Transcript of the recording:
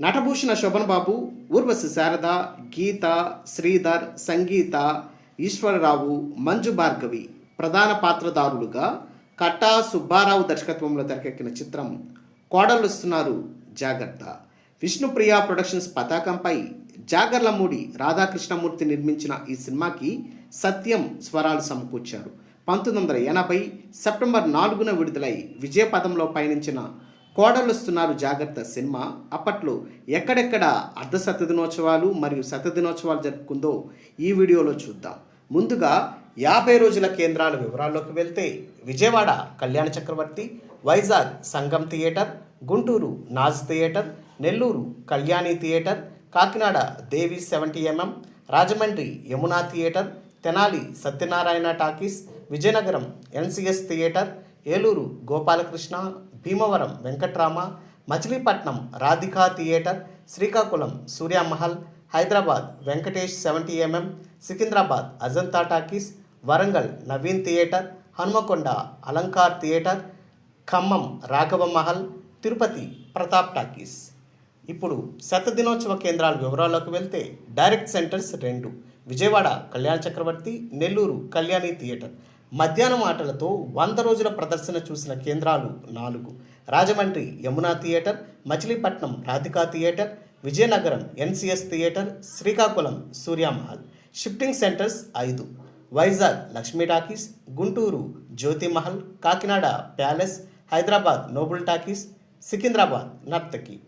నటభూషణ శోభన్ బాబు ఊర్వశి శారద గీత శ్రీధర్ సంగీత ఈశ్వరరావు మంజు భార్గవి ప్రధాన పాత్రదారులుగా కట్టా సుబ్బారావు దర్శకత్వంలో తెరకెక్కిన చిత్రం కోడలుస్తున్నారు జాగ్రత్త. విష్ణుప్రియ ప్రొడక్షన్స్ పతాకంపై జాగర్లమూడి రాధాకృష్ణమూర్తి నిర్మించిన ఈ సినిమాకి సత్యం స్వరాలు సమకూర్చారు. పంతొమ్మిది వందల ఎనభై సెప్టెంబర్ నాలుగున విడుదలై విజయపథంలో పయనించిన కోడలుస్తున్నారు జాగ్రత్త సినిమా. అప్పట్లో ఎక్కడెక్కడ అర్ధ శతదినోత్సవాలు మరియు శతదినోత్సవాలు జరుపుకుందో ఈ వీడియోలో చూద్దాం. ముందుగా యాభై రోజుల కేంద్రాల వివరాల్లోకి వెళ్తే Vijayawada Kalyana Chakravarthi Vizag Sangam theatre Guntur Naaz theatre Nellore Kalyani theatre Kakinada Devi seventy MM Rajahmundry Yamuna theatre Tenali Satyanarayana talkies Vizianagaram NCS theatre Eluru Gopalakrishna Bhimavaram Venkatrama Machilipatnam Radhika theatre Srikakulam Suryamahal Hyderabad Venkatesh seventy MM Secunderabad Ajanta talkies Warangal Naveen theatre Hanamkonda Alankar theatre Khammam Raghava Mahal Tirupati Pratap talkies. ఇప్పుడు శతదినోత్సవ కేంద్రాల వివరాల్లోకి వెళ్తే direct centers రెండు. విజయవాడ కళ్యాణ చక్రవర్తి Nellore Kalyani theatre. మధ్యాహ్నం ఆటలతో వంద రోజుల ప్రదర్శన చూసిన కేంద్రాలు నాలుగు. Rajahmundry Yamuna theatre Machilipatnam Radhika theatre Vizianagaram NCS theatre Srikakulam Suryamahal. Shifting centres ఐదు. Vizag Lakshmi talkies Guntur Jyothimahal Kakinada Palace Hyderabad Noble talkies Secunderabad Narthaki.